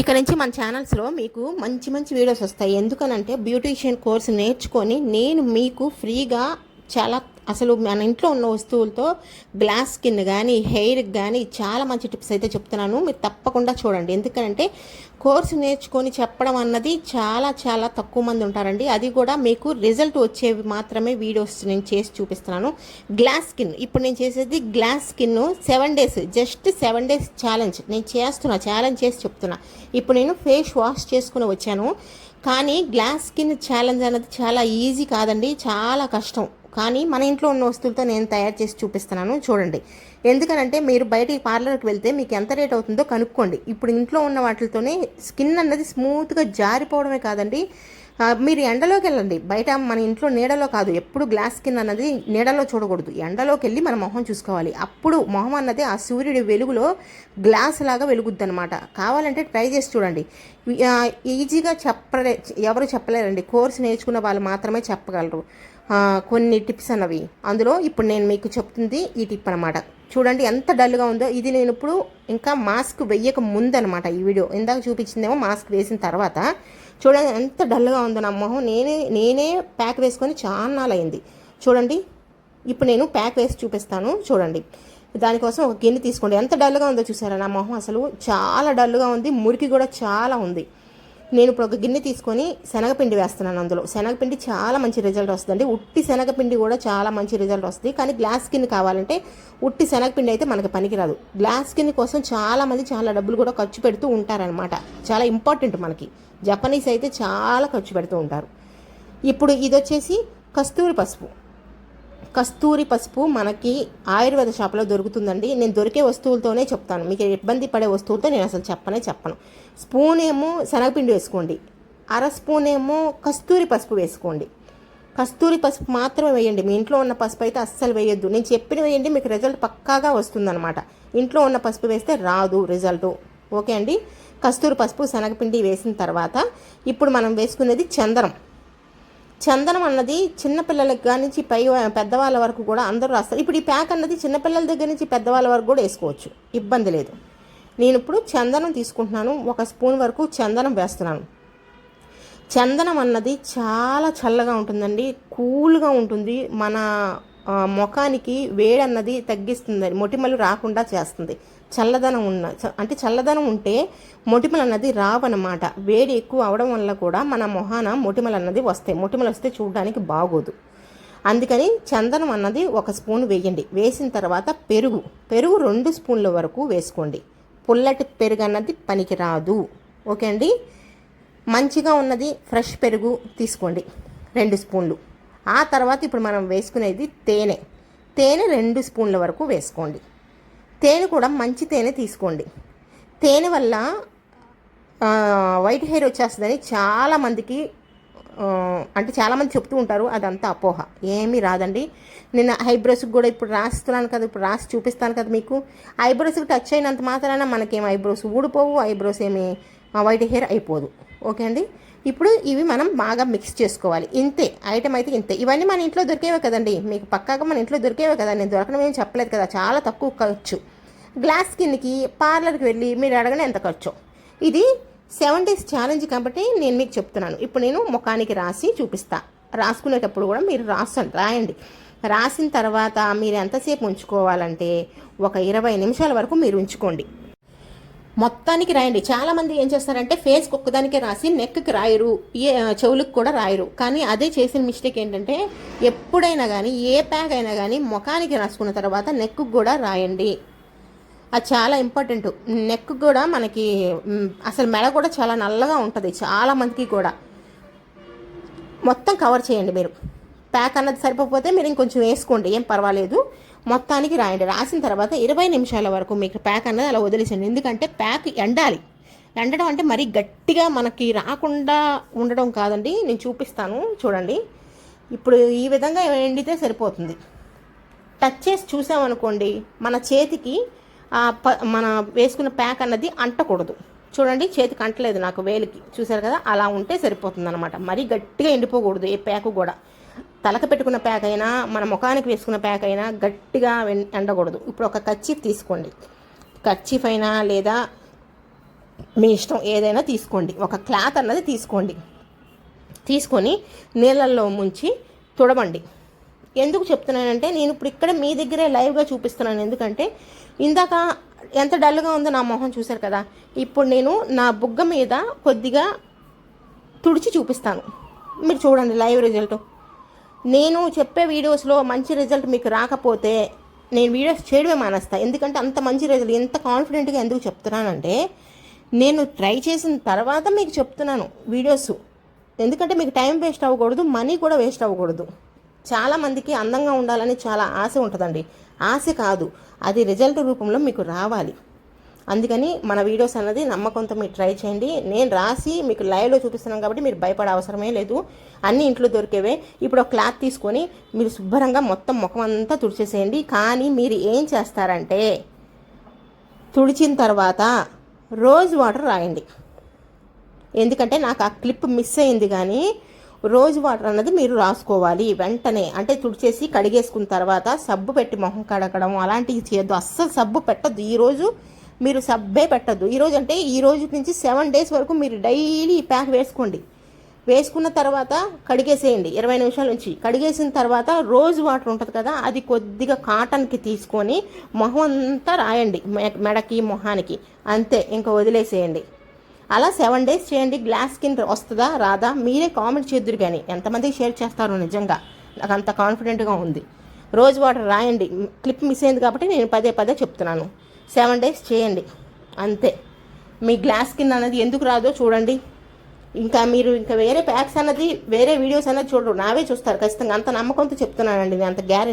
ఇక నుంచి మన ఛానల్స్లో మీకు మంచి మంచి వీడియోస్ వస్తాయి. ఎందుకనంటే బ్యూటీషియన్ కోర్స్ నేర్చుకొని నేను మీకు ఫ్రీగా చాలా అసలు మన ఇంట్లో ఉన్న వస్తువులతో గ్లాస్ స్కిన్ కానీ హెయిర్కి కానీ చాలా మంచి టిప్స్ అయితే చెప్తున్నాను. మీరు తప్పకుండా చూడండి. ఎందుకంటే కోర్సు నేర్చుకొని చెప్పడం అన్నది చాలా చాలా తక్కువ మంది ఉంటారండి. అది కూడా మీకు రిజల్ట్ వచ్చేవి మాత్రమే వీడియోస్ నేను చేసి చూపిస్తున్నాను. Glass skin. ఇప్పుడు నేను చేసేది glass skin seven days. Just seven days challenge. నేను చేస్తున్నా ఛాలెంజ్ చేసి చెప్తున్నా. ఇప్పుడు నేను ఫేస్ వాష్ చేసుకుని వచ్చాను. కానీ గ్లాస్ స్కిన్ ఛాలెంజ్ అనేది చాలా ఈజీ కాదండి. చాలా కష్టం. కానీ మన ఇంట్లో ఉన్న వస్తువులతో నేను తయారు చేసి చూపిస్తున్నాను. చూడండి. ఎందుకనంటే మీరు బయటికి పార్లర్కి వెళ్తే మీకు ఎంత రేట్ అవుతుందో కనుక్కోండి. ఇప్పుడు ఇంట్లో ఉన్న వాటితోనే స్కిన్ అన్నది స్మూత్గా జారిపోవడమే కాదండి. మీరు ఎండలోకి వెళ్ళండి. బయట మన ఇంట్లో నీడలో కాదు. ఎప్పుడు గ్లాస్ కింద అన్నది నీడలో చూడకూడదు. ఎండలోకి వెళ్ళి మన మొహం చూసుకోవాలి. అప్పుడు మొహం అన్నది ఆ సూర్యుడి వెలుగులో గ్లాస్ లాగా వెలుగుద్ది అనమాట కావాలంటే ట్రై చేసి చూడండి. ఈజీగా చెప్పలే ఎవరు చెప్పలేరండి. కోర్స్ నేర్చుకున్న వాళ్ళు మాత్రమే చెప్పగలరు. కొన్ని టిప్స్ అన్నవి. అందులో ఇప్పుడు నేను మీకు చెప్తుంది ఈ టిప్ అనమాట చూడండి ఎంత డల్గా ఉందో. ఇది నేను ఇప్పుడు ఇంకా మాస్క్ వెయ్యక ముందు అనమాట ఈ వీడియో. ఇందాక చూపించిందేమో మాస్క్ వేసిన తర్వాత చూడండి ఎంత డల్గా ఉందో నా మొహం. నేనే నేనే ప్యాక్ వేసుకొని చాలా అయింది చూడండి ఇప్పుడు నేను ప్యాక్ వేసి చూపిస్తాను. చూడండి దానికోసం ఒక గిన్నె తీసుకోండి. ఎంత డల్గా ఉందో చూసారా నా మొహం అసలు? చాలా డల్గా ఉంది. మురికి కూడా చాలా ఉంది. నేను ఇప్పుడు ఒక గిన్నె తీసుకొని శనగపిండి వేస్తున్నాను అందులో. శనగపిండి చాలా మంచి రిజల్ట్ వస్తుందండి. ఉట్టి శనగపిండి కూడా చాలా మంచి రిజల్ట్ వస్తుంది. కానీ గ్లాస్ స్కిన్ కావాలంటే ఉట్టి శనగపిండి అయితే మనకి పనికిరాదు. గ్లాస్ స్కిన్ కోసం చాలామంది చాలా డబ్బులు కూడా ఖర్చు పెడుతూ ఉంటారనమాట చాలా ఇంపార్టెంట్ మనకి. జపనీస్ అయితే చాలా ఖర్చు పెడుతూ ఉంటారు. ఇప్పుడు ఇది వచ్చేసి కస్తూరి పసుపు. కస్తూరి పసుపు మనకి ఆయుర్వేద షాప్లో దొరుకుతుందండి. నేను దొరికే వస్తువులతోనే చెప్తాను. మీకు ఇబ్బంది పడే వస్తువులతో నేను అసలు చెప్పనే చెప్పను. స్పూన్ ఏమో శనగపిండి వేసుకోండి. అర స్పూన్ ఏమో కస్తూరి పసుపు వేసుకోండి. కస్తూరి పసుపు మాత్రమే వేయండి. మీ ఇంట్లో ఉన్న పసుపు అయితే అస్సలు వేయొద్దు. నేను చెప్పిన వేయండి మీకు రిజల్ట్ పక్కాగా వస్తుందన్నమాట. ఇంట్లో ఉన్న పసుపు వేస్తే రాదు రిజల్ట్. ఓకే అండి? కస్తూరి పసుపు శనగపిండి వేసిన తర్వాత ఇప్పుడు మనం వేసుకునేది చందనం. చందనం అన్నది చిన్నపిల్లలకి కానీ నుంచి పై పెద్దవాళ్ళ వరకు కూడా అందరూ రాస్తారు. ఇప్పుడు ఈ ప్యాక్ అన్నది చిన్నపిల్లల దగ్గర నుంచి పెద్దవాళ్ళ వరకు కూడా వేసుకోవచ్చు. ఇబ్బంది లేదు. నేను ఇప్పుడు చందనం తీసుకుంటున్నాను. ఒక స్పూన్ వరకు చందనం వేస్తున్నాను. చందనం అన్నది చాలా చల్లగా ఉంటుందండి. కూల్గా ఉంటుంది. మన ముఖానికి వేడన్నది తగ్గిస్తుంది మొటిమలు రాకుండా చేస్తుంది. చల్లదనం ఉన్న అంటే చల్లదనం ఉంటే మొటిమలు అన్నది రావన్నమాట. వేడి ఎక్కువ అవడం వల్ల కూడా మన మొహాన మొటిమలు అన్నది వస్తాయి. మొటిమలు వస్తే చూడడానికి బాగోదు. అందుకని చందనం అన్నది ఒక స్పూన్ వేయండి. వేసిన తర్వాత పెరుగు పెరుగు రెండు స్పూన్ల వరకు వేసుకోండి. పుల్లటి పెరుగు అన్నది పనికి రాదు ఓకే అండి? మంచిగా ఉన్నది ఫ్రెష్ పెరుగు తీసుకోండి. రెండు స్పూన్లు. ఆ తర్వాత ఇప్పుడు మనం వేసుకునేది తేనె. తేనె రెండు స్పూన్ల వరకు వేసుకోండి. తేనె కూడా మంచి తేనె తీసుకోండి. తేనె వల్ల వైట్ హెయిర్ వచ్చేస్తుందని చాలామందికి అంటే చాలామంది చెప్తూ ఉంటారు అదంతా అపోహ. ఏమీ రాదండి. నేను ఐబ్రోస్కి కూడా ఇప్పుడు రాస్తున్నాను కదా ఇప్పుడు రాసి చూపిస్తాను కదా మీకు. ఐబ్రోస్కి టచ్ అయినంత మాత్రాన మనకేం ఐబ్రోస్ ఊడిపోవు ఐబ్రోస్ ఏమి ఆ, వైట్ హెయిర్ అయిపోదు. ఓకే అండి? ఇప్పుడు ఇవి మనం బాగా మిక్స్ చేసుకోవాలి. ఇంతే ఐటమ్ అయితే ఇంతే. ఇవన్నీ మన ఇంట్లో దొరికేవే కదండి? మీకు పక్కాగా మన ఇంట్లో దొరికేవే కదా? నేను దొరకడం ఏం చెప్పలేదు కదా? చాలా తక్కువ ఖర్చు. గ్లాస్ స్కిన్కి పార్లర్కి వెళ్ళి మీరు అడగనే ఎంత ఖర్చు. ఇది సెవెన్ డేస్ ఛాలెంజ్ కాబట్టి నేను మీకు చెప్తున్నాను. ఇప్పుడు నేను ముఖానికి రాసి చూపిస్తా. రాసుకునేటప్పుడు కూడా మీరు రాసండి రాయండి. రాసిన తర్వాత మీరు ఎంతసేపు ఉంచుకోవాలంటే ఒక ఇరవై నిమిషాల వరకు మీరు ఉంచుకోండి. మొత్తానికి రాయండి. చాలామంది ఏం చేస్తారంటే ఫేస్కి ఒక్కదానికే రాసి నెక్కి రాయరు. ఏ చెవులకు కూడా రాయరు. కానీ అదే చేసిన మిస్టేక్ ఏంటంటే ఎప్పుడైనా కానీ ఏ ప్యాక్ అయినా కానీ ముఖానికి రాసుకున్న తర్వాత నెక్కు కూడా రాయండి. అది చాలా ఇంపార్టెంట్ నెక్ కూడా మనకి అసలు మెడ కూడా చాలా నల్లగా ఉంటుంది చాలామందికి కూడా. మొత్తం కవర్ చేయండి మీరు. ప్యాక్ అన్నది సరిపోతే మీరు ఇంకొంచెం వేసుకోండి ఏం పర్వాలేదు. మొత్తానికి రాయండి. రాసిన తర్వాత ఇరవై నిమిషాల వరకు మీకు ప్యాక్ అన్నది అలా వదిలేసండి ఎందుకంటే ప్యాక్ ఎండాలి. ఎండడం అంటే మరీ గట్టిగా మనకి రాకుండా ఉండడం కాదండి. నేను చూపిస్తాను చూడండి. ఇప్పుడు ఈ విధంగా ఎండితే సరిపోతుంది. టచ్ చేసి చూసామనుకోండి మన చేతికి ప మన వేసుకున్న ప్యాక్ అన్నది అంటకూడదు. చూడండి చేతికి అంటలేదు నాకు వేలికి. చూసారు కదా? అలా ఉంటే సరిపోతుంది అనమాట మరీ గట్టిగా ఎండిపోకూడదు ఏ ప్యాక్ కూడా. తలక పెట్టుకున్న ప్యాక్ అయినా మన ముఖానికి వేసుకున్న ప్యాక్ అయినా గట్టిగా వెన్- ఎండకూడదు. ఇప్పుడు ఒక కచ్చిఫ్ తీసుకోండి. కచ్చిఫ్ అయినా లేదా మీ ఇష్టం ఏదైనా తీసుకోండి. ఒక క్లాత్ అన్నది తీసుకోండి. తీసుకొని నీళ్ళల్లో ముంచి తుడవండి. ఎందుకు చెప్తున్నానంటే నేను ఇప్పుడు ఇక్కడ మీ దగ్గరే లైవ్గా చూపిస్తున్నాను. ఎందుకంటే ఇందాక ఎంత డల్గా ఉందో నా మొహం చూశారు కదా. ఇప్పుడు నేను నా బుగ్గ మీద కొద్దిగా తుడిచి చూపిస్తాను. మీరు చూడండి లైవ్ రిజల్ట్. నేను చెప్పే వీడియోస్లో మంచి రిజల్ట్ మీకు రాకపోతే నేను వీడియోస్ చేయడమే మానేస్తా. ఎందుకంటే అంత మంచి రిజల్ట్ ఎంత కాన్ఫిడెంట్గా ఎందుకు చెప్తున్నానంటే నేను ట్రై చేసిన తర్వాత మీకు చెప్తున్నాను వీడియోస్. ఎందుకంటే మీకు టైం వేస్ట్ అవ్వకూడదు మనీ కూడా వేస్ట్ అవ్వకూడదు. చాలామందికి అందంగా ఉండాలని చాలా ఆశ ఉంటుందండి. ఆశ కాదు అది రిజల్ట్ రూపంలో మీకు రావాలి. అందుకని మన వీడియోస్ అన్నది నమ్మకంతో మీరు ట్రై చేయండి. నేను రాసి మీకు లైవ్లో చూపిస్తున్నాను కాబట్టి మీరు భయపడే అవసరమే లేదు. అన్ని ఇంట్లో దొరికేవే. ఇప్పుడు ఒక క్లాత్ తీసుకొని మీరు శుభ్రంగా మొత్తం ముఖం అంతా తుడిచేసేయండి. కానీ మీరు ఏం చేస్తారంటే తుడిచిన తర్వాత రోజ్ వాటర్ రాయండి. ఎందుకంటే నాకు ఆ క్లిప్ మిస్ అయింది కానీ రోజ్ వాటర్ అన్నది మీరు రాసుకోవాలి. వెంటనే అంటే తుడిచేసి కడిగేసుకున్న తర్వాత సబ్బు పెట్టి మొహం కడగడం అలాంటివి చేయొద్దు. అస్సలు సబ్బు పెట్టద్దు. ఈరోజు మీరు సబ్బే పెట్టద్దు. ఈరోజు అంటే ఈ రోజు నుంచి సెవెన్ డేస్ వరకు మీరు డైలీ ఈ ప్యాక్ వేసుకోండి. వేసుకున్న తర్వాత కడిగేసేయండి. ఇరవై నిమిషాల నుంచి. కడిగేసిన తర్వాత రోజు వాటర్ ఉంటుంది కదా అది కొద్దిగా కాటన్కి తీసుకొని మొహం అంతా రాయండి. మె- మెడకి మొహానికి. అంతే ఇంకా వదిలేసేయండి. అలా సెవెన్ డేస్ చేయండి. గ్లాస్ స్కిన్ వస్తుందా రాదా? మీరే కామెంట్ చేద్దరు కానీ ఎంతమందికి షేర్ చేస్తారు నిజంగా. నాకు అంత కాన్ఫిడెంట్గా ఉంది. రోజు వాటర్ రాయండి. క్లిప్ మిస్ అయింది కాబట్టి నేను పదే పదే చెప్తున్నాను. సెవెన్ డేస్ చేయండి. అంతే. మీ గ్లాస్ స్కిన్ అనేది ఎందుకు రాదో చూడండి. ఇంకా మీరు ఇంకా వేరే ప్యాక్స్ అన్నది వేరే వీడియోస్ అన్నది చూడరు. నావే చూస్తారు. ఖచ్చితంగా అంత నమ్మకంతో చెప్తున్నానండి. నేను అంత గ్యారెంటీ